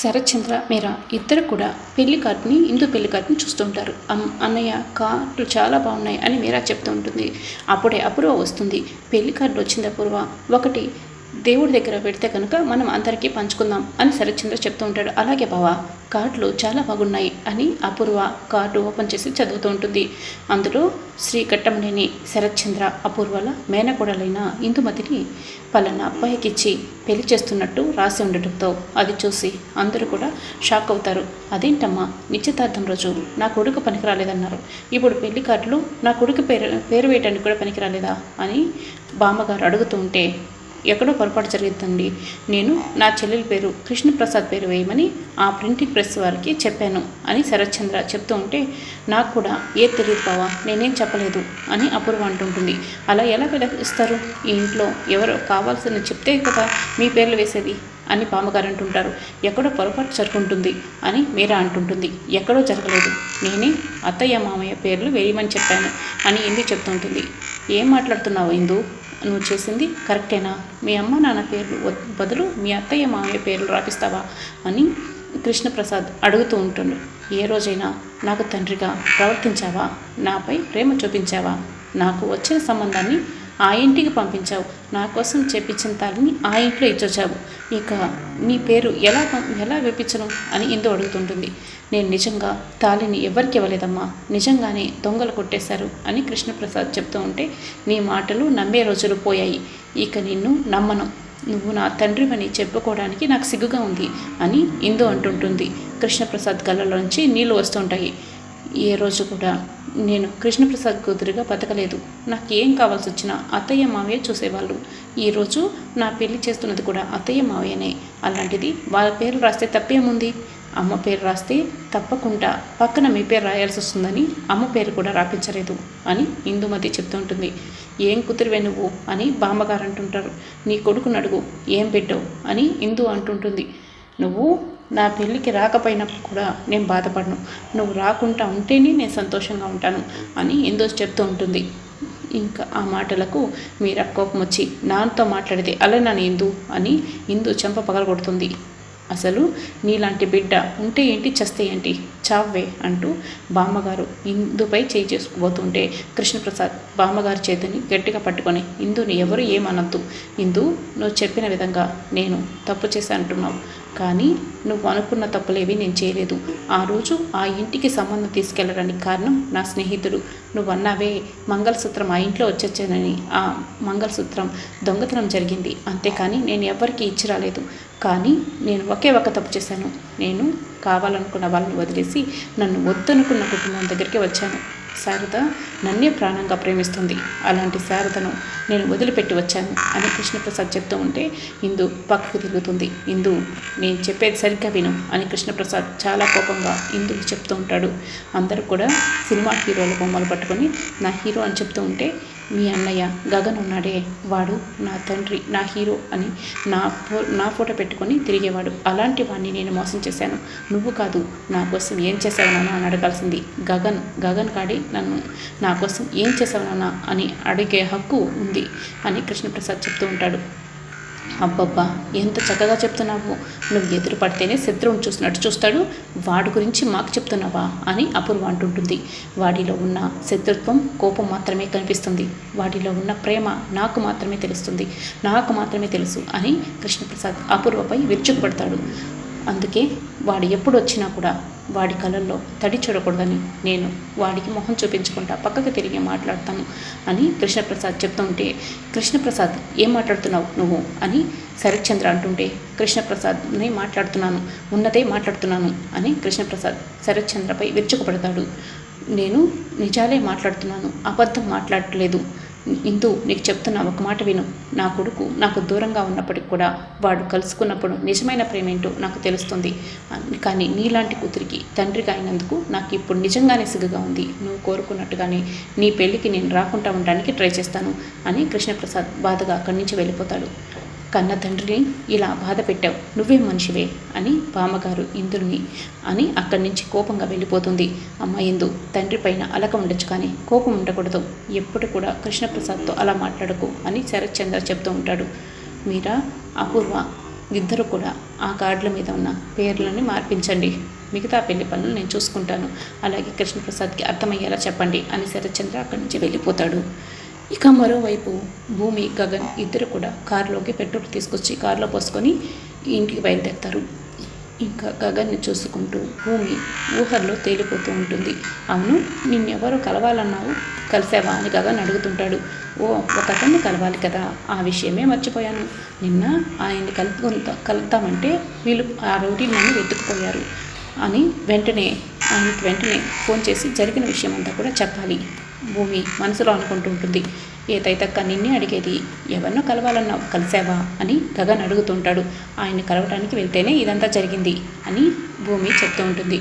శరత్చంద్ర మీరా ఇద్దరు కూడా పెళ్ళి కార్డుని ఇందు పెళ్ళి కార్డుని చూస్తుంటారు. అన్నయ్య కార్డులు చాలా బాగున్నాయి అని మీరా చెప్తూ ఉంటుంది. అప్పుడే అపూర్వ వస్తుంది. పెళ్ళి కార్డు వచ్చింది అపూర్వ ఒకటి దేవుడి దగ్గర పెడితే కనుక మనం అందరికీ పంచుకుందాం అని శరత్చంద్ర చెప్తూ ఉంటాడు. అలాగే బావా కార్డులు చాలా బాగున్నాయి అని అపూర్వ కార్డు ఓపెన్ చేసి చదువుతూ ఉంటుంది. అందులో శ్రీ కట్టమనేని శరత్చంద్ర అపూర్వల మేనకోడలైన ఇందుమతిని పలానా అబ్బాయికి ఇచ్చి పెళ్ళి చేస్తున్నట్టు రాసి ఉండటంతో అది చూసి అందరూ కూడా షాక్ అవుతారు. అదేంటమ్మా నిశ్చితార్థం రోజు నా కొడుకు పనికి రాలేదన్నారు ఇప్పుడు పెళ్ళి కార్డులు నా కొడుకు పేరు పేరు వేయడానికి కూడా పనికి రాలేదా అని బామ్మగారు అడుగుతూ ఉంటే ఎక్కడో పొరపాటు జరుగుతుంది నేను నా చెల్లెల పేరు కృష్ణప్రసాద్ పేరు వేయమని ఆ ప్రింటింగ్ ప్రెస్ వారికి చెప్పాను అని శరత్చంద్ర చెప్తూ ఉంటే నాకు కూడా ఏ తెలియదు బావా నేనేం చెప్పలేదు అని అపూర్వ అంటుంటుంది. అలా ఎలా ఇస్తారు? ఈ ఇంట్లో ఎవరో కావాల్సిన చెప్తే కదా మీ పేర్లు వేసేది అని పామగారు అంటుంటారు. ఎక్కడో పొరపాటు జరుగుంటుంది అని మీరా అంటుంటుంది. ఎక్కడో జరగలేదు. నేనే అత్తయ్య మామయ్య పేర్లు వేయమని చెప్పాను అని ఇందు చెప్తుంటుంది ఏం మాట్లాడుతున్నావు ఇందు? నువ్వు చేసింది కరెక్టేనా? మీ అమ్మ నాన్న పేర్లు బదులు మీ అత్తయ్య మామయ్య పేర్లు రాపిస్తావా? అని కృష్ణప్రసాద్ అడుగుతూ ఉంటుండు. ఏ రోజైనా నాకు తండ్రిగా ప్రవర్తించావా? నాపై ప్రేమ చూపించావా? నాకు వచ్చిన సంబంధాన్ని ఆ ఇంటికి పంపించావు. నా కోసం చెప్పించిన తాళిని ఆ ఇంట్లో ఇచ్చొచ్చావు. ఇక నీ పేరు ఎలా ఎలా వేపించను? అని ఇందు అడుగుతుంటుంది. నేను నిజంగా తాళిని ఎవరికి ఇవ్వలేదమ్మా. నిజంగానే దొంగలు కొట్టేశారు అని కృష్ణప్రసాద్ చెప్తూ ఉంటే నీ మాటలు నమ్మే రోజులు పోయాయి. ఇక నిన్ను నమ్మను. నువ్వు నా తండ్రివని చెప్పుకోవడానికి నాకు సిగ్గుగా ఉంది అని ఇందు అంటుంటుంది. కృష్ణప్రసాద్ కళ్ళలోంచి నీళ్ళు వస్తుంటాయి. ఏ రోజు కూడా నేను కృష్ణప్రసాద్ కూతురుగా బతకలేదు. నాకు ఏం కావాల్సి వచ్చినా అత్తయ్య మావయ్య చూసేవాళ్ళు. ఈరోజు నా పెళ్ళి చేస్తున్నది కూడా అత్తయ్య మావయ్యనే. అలాంటిది వాళ్ళ పేరు రాస్తే తప్పేముంది? అమ్మ పేరు రాస్తే తప్పకుండా పక్కన మీ పేరు రాయాల్సి వస్తుందని అమ్మ పేరు కూడా రాపించలేదు అని ఇందుమతి చెప్తుంటుంది. ఏం కుదిరివే నువ్వు అని బామ్మగారు అంటుంటారు నీ కొడుకును అడుగు ఏం పెట్టావు అని ఇందు అంటుంటుంది. నువ్వు నా పెళ్ళికి రాకపోయినప్పుడు కూడా నేను బాధపడను. నువ్వు రాకుండా ఉంటేనే నేను సంతోషంగా ఉంటాను అని ఎందో చెప్తూ ఉంటుంది. ఇంకా ఆ మాటలకు మీరా కోపం వచ్చి నాన్నతో మాట్లాడితే అలా నన్ను ఇందు అని ఇందు చెంప పగలగొడుతుంది. అసలు నీలాంటి బిడ్డ ఉంటే ఏంటి చస్తే ఏంటి? చావ్వే అంటూ బామ్మగారు ఇందుపై చేయి చేసుకుపోతుంటే కృష్ణప్రసాద్ బామ్మగారి చేతిని గట్టిగా పట్టుకొని ఇందుని ఎవరు ఏమనద్దు. ఇందు నువ్వు చెప్పిన విధంగా నేను తప్పు చేసి అంటున్నావు కానీ నువ్వు అనుకున్న తప్పులేవి నేను చేయలేదు. ఆ రోజు ఆ ఇంటికి సంబంధం తీసుకెళ్ళడానికి కారణం నా స్నేహితుడు. నువ్వు అన్నావే మంగళసూత్రం ఆ ఇంట్లో వచ్చొచ్చానని. ఆ మంగళసూత్రం దొంగతనం జరిగింది. అంతేకాని నేను ఎవ్వరికీ ఇచ్చి రాలేదు. కానీ నేను ఒకే ఒక తప్పు చేశాను. నేను కావాలనుకున్న వాళ్ళని వదిలేసి నన్ను వద్దనుకున్న కుటుంబం దగ్గరికి వచ్చాను. శారద నన్నే ప్రాణంగా ప్రేమిస్తుంది. అలాంటి శారదను నేను వదిలిపెట్టి వచ్చాను అని కృష్ణప్రసాద్ చెప్తూ ఉంటే ఇందు పక్కకు తిరుగుతుంది. ఇందు నేను చెప్పేది సరిగ్గా విను అని కృష్ణప్రసాద్ చాలా కోపంగా ఇందుకు చెప్తూ ఉంటాడు. అందరూ కూడా సినిమా హీరోల బొమ్మలు పట్టుకొని నా హీరో అని చెప్తూ ఉంటే మీ అన్నయ్య గగన్ ఉన్నాడే వాడు నా తండ్రి నా హీరో అని నా ఫో నా ఫోటో పెట్టుకొని తిరిగేవాడు. అలాంటి వాడిని నేను మోసం చేశాను. నువ్వు కాదు నా కోసం ఏం చేసావు నాన్న అని అడగాల్సింది. గగన్ గగన్ కాడి నన్ను నా కోసం ఏం చేసావు నాన్న అని అడిగే హక్కు ఉంది అని కృష్ణప్రసాద్ చెప్తూ ఉంటాడు. అబ్బబ్బా ఎంత చక్కగా చెప్తున్నావు. నువ్వు ఎదురు పడితేనే శత్రువుని చూసినట్టు చూస్తాడు. వాడి గురించి మాకు చెప్తున్నావా అని అపూర్వ అంటుంటుంది. వాడిలో ఉన్న శత్రుత్వం కోపం మాత్రమే కనిపిస్తుంది. వాడిలో ఉన్న ప్రేమ నాకు మాత్రమే తెలుస్తుంది. నాకు మాత్రమే తెలుసు అని కృష్ణప్రసాద్ అపూర్వపై విరుచుకుపడతాడు. అందుకే వాడు ఎప్పుడు వచ్చినా కూడా వాడి కళల్లో తడి చూడకూడదని నేను వాడికి మొహం చూపించుకుంటా పక్కకు తిరిగి మాట్లాడతాను అని కృష్ణప్రసాద్ చెప్తుంటే కృష్ణప్రసాద్ ఏం మాట్లాడుతున్నావు నువ్వు? అని శరత్చంద్ర అంటుంటే కృష్ణప్రసాద్ని మాట్లాడుతున్నాను ఉన్నదే మాట్లాడుతున్నాను అని కృష్ణప్రసాద్ శరత్చంద్రపై విరుచుకుపడతాడు. నేను నిజాలే మాట్లాడుతున్నాను అబద్ధం మాట్లాడలేదు ఇందు నీకు చెప్తున్న ఒక మాట విను. నా కొడుకు నాకు దూరంగా ఉన్నప్పటికి కూడా వాడు కలుసుకున్నప్పుడు నిజమైన ప్రేమ ఏంటో నాకు తెలుస్తుంది. కానీ నీలాంటి కూతురికి తండ్రిగా అయినందుకు నాకు ఇప్పుడు నిజంగానే సిగ్గుగా ఉంది. నువ్వు కోరుకున్నట్టుగానే నీ పెళ్ళికి నేను రాకుండా ఉండడానికి ట్రై చేస్తాను అని కృష్ణప్రసాద్ బాధగా అక్కడి నుంచి వెళ్ళిపోతాడు. కన్న తండ్రిని ఇలా బాధ పెట్టావు. నువ్వే మనిషివే అని బామ్మగారు ఇందుని అని అక్కడి నుంచి కోపంగా వెళ్ళిపోతుంది. అమ్మ ఇందు తండ్రి పైన అలక ఉండొచ్చు కానీ కోపం ఉండకూడదు. ఎప్పుడు కూడా కృష్ణప్రసాద్తో అలా మాట్లాడకు అని శరత్చంద్ర చెప్తూ ఉంటాడు. మీరా అపూర్వ ఇద్దరు కూడా ఆ కార్డుల మీద ఉన్న పేర్లని మార్పించండి. మిగతా పెళ్ళి పనులు నేను చూసుకుంటాను. అలాగే కృష్ణప్రసాద్కి అర్థమయ్యేలా చెప్పండి అని శరత్చంద్ర అక్కడి నుంచి వెళ్ళిపోతాడు. ఇక మరోవైపు భూమి గగన్ ఇద్దరు కూడా కారులోకి పెట్రోల్ తీసుకొచ్చి కారులో పోసుకొని ఇంటికి బయలుదేరుతారు. ఇంకా గగన్ని చూసుకుంటూ భూమి ఊహల్లో తేలిపోతూ ఉంటుంది. అవును నిన్నెవరో కలవాలన్నావు? కలిసావా అని గగన్ అడుగుతుంటాడు. ఓ ఒకతన్ని కలవాలి కదా ఆ విషయమే మర్చిపోయాను. నిన్న ఆయన్ని కలుపుకుంటా కలుద్దామంటే వీళ్ళు ఆ రౌడీ నన్ను వెతుకుపోయారు అని వెంటనే ఆయనకి వెంటనే ఫోన్ చేసి జరిగిన విషయం అంతా కూడా చెప్పాలి. భూమి మనసులో అనుకుంటూ ఉంటుంది. తైతక్క నిన్నే అడిగేది ఎవరినో కలవాలన్నావు కలిసావా అని గగన్ అడుగుతుంటాడు. ఆయన్ని కలవడానికి వెళ్తేనే ఇదంతా జరిగింది అని భూమి చెప్తూ ఉంటుంది.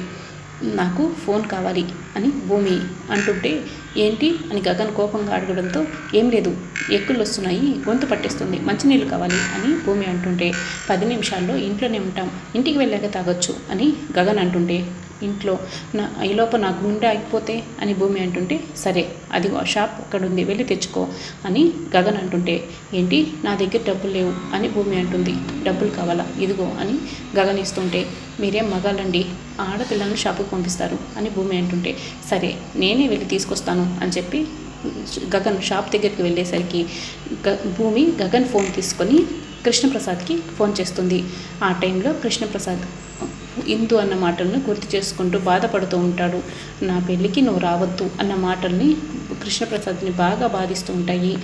నాకు ఫోన్ కావాలి అని భూమి అంటుంటే ఏంటి అని గగన్ కోపంగా అడగడంతో ఏం లేదు ఎక్కులు వస్తున్నాయి గొంతు పట్టేస్తుంది మంచినీళ్ళు కావాలి అని భూమి అంటుంటే పది నిమిషాల్లో ఇంట్లోనే ఉంటాం ఇంటికి వెళ్ళాక తాగొచ్చు అని గగన్ అంటుంటే ఇంట్లో నా ఈలోపు నా గుండె ఆగిపోతే అని భూమి అంటుంటే సరే అదిగో షాప్ అక్కడ ఉంది వెళ్ళి తెచ్చుకో అని గగన్ అంటుంటే ఏంటి నా దగ్గర డబ్బులు లేవు అని భూమి అంటుంది. డబ్బులు కావాలా? ఇదిగో అని గగన్ ఇస్తుంటే మీరేం మగాలండి ఆడపిల్లలను షాపుకి పంపిస్తారు అని భూమి అంటుంటే సరే నేనే వెళ్ళి తీసుకొస్తాను అని చెప్పి గగన్ షాప్ దగ్గరికి వెళ్ళేసరికి గ భూమి గగన్ ఫోన్ తీసుకొని కృష్ణప్రసాద్కి ఫోన్ చేస్తుంది. ఆ టైంలో కృష్ణప్రసాద్ ఇందు అన్న మాటలను గుర్తు చేసుకుంటూ బాధపడుతూ ఉంటాడు. నా పెళ్ళికి నువ్వు రావద్దు అన్న మాటల్ని కృష్ణప్రసాద్ని బాగా బాధిస్తూ ఉంటాయి.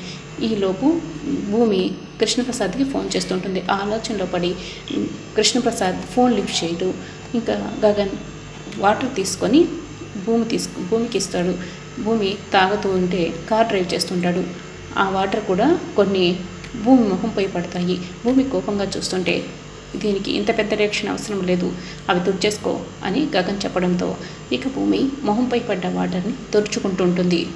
ఈలోపు భూమి కృష్ణప్రసాద్కి ఫోన్ చేస్తుంటుంది. ఆ ఆలోచనలో పడి కృష్ణప్రసాద్ ఫోన్ లిఫ్ట్ చేయడు. ఇంకా గగన్ వాటర్ తీసుకొని భూమి తీసుకు భూమికి ఇస్తాడు. భూమి తాగుతూ ఉంటే కార్ డ్రైవ్ చేస్తుంటాడు. ఆ వాటర్ కూడా కొన్ని భూమి మొహంపై పడతాయి. భూమి కోపంగా చూస్తుంటే దీనికి ఇంత పెద్ద రియాక్షన్ అవసరం లేదు. అవి తుడిచేసుకో అని గగన్ చెప్పడంతో ఇక భూమి మొహంపై పడ్డ వాటర్ని తుడుచుకుంటుంటుంది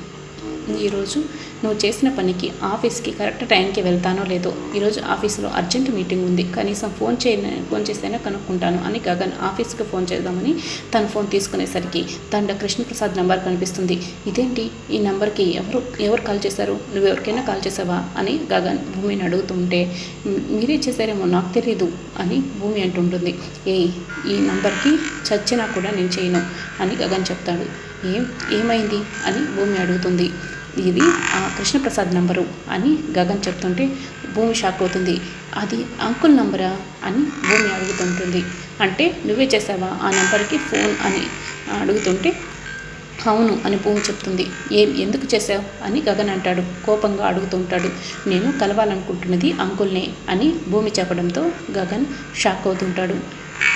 ఈరోజు నువ్వు చేసిన పనికి ఆఫీస్కి కరెక్ట్ టైంకి వెళ్తానో లేదో ఈరోజు ఆఫీస్లో అర్జెంట్ మీటింగ్ ఉంది. కనీసం ఫోన్ చేయ ఫోన్ చేస్తేనే కనుక్కుంటాను అని గగన్ ఆఫీస్కి ఫోన్ చేద్దామని తన ఫోన్ తీసుకునేసరికి తండ కృష్ణప్రసాద్ నెంబర్ కనిపిస్తుంది. ఇదేంటి? ఈ నెంబర్కి ఎవరు ఎవరు కాల్ చేశారు? నువ్వు ఎవరికైనా కాల్ చేసావా అని గగన్ భూమిని అడుగుతుంటే మీరే చేశారేమో నాకు తెలియదు అని భూమి అంటుంటుంది. ఏ ఈ నంబర్కి చచ్చినా కూడా నేను చేయను అని గగన్ చెప్తాడు. ఏం ఏమైంది? అని భూమి అడుగుతుంది. ఇది ఆ కృష్ణప్రసాద్ నంబరు అని గగన్ చెప్తుంటే భూమి షాక్ అవుతుంది. అది అంకుల్ నంబరా అని భూమి అడుగుతుంటుంది. అంటే నువ్వే చేసావా ఆ నంబర్కి ఫోన్ అని అడుగుతుంటే అవును అని భూమి చెప్తుంది. ఏం ఎందుకు చేసావు అని గగన్ అంటాడు. కోపంగా అడుగుతుంటాడు నేను కలవాలనుకుంటున్నది అంకుల్నే అని భూమి చెప్పడంతో గగన్ షాక్ అవుతుంటాడు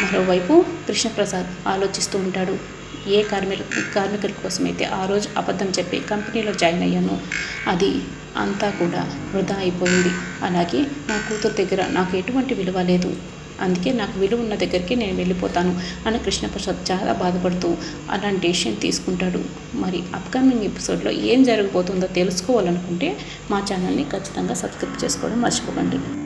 మరోవైపు కృష్ణప్రసాద్ ఆలోచిస్తూ ఉంటాడు. ఏ కార్మికు కార్మికుల కోసమైతే ఆ రోజు అబద్ధం చెప్పి కంపెనీలో జాయిన్ అయ్యాను. అది అంతా కూడా వృధా అయిపోయింది. అలాగే నా కూతురు దగ్గర నాకు ఎటువంటి విలువ లేదు. అందుకే నాకు విలువ ఉన్న దగ్గరికి నేను వెళ్ళిపోతాను అని కృష్ణప్రసాద్ చాలా బాధపడుతూ అలాంటి డెసిషన్ తీసుకుంటాడు. మరి అప్కమింగ్ ఎపిసోడ్లో ఏం జరగబోతుందో తెలుసుకోవాలనుకుంటే మా ఛానల్ని ఖచ్చితంగా సబ్స్క్రైబ్ చేసుకోవడం మర్చిపోకండి.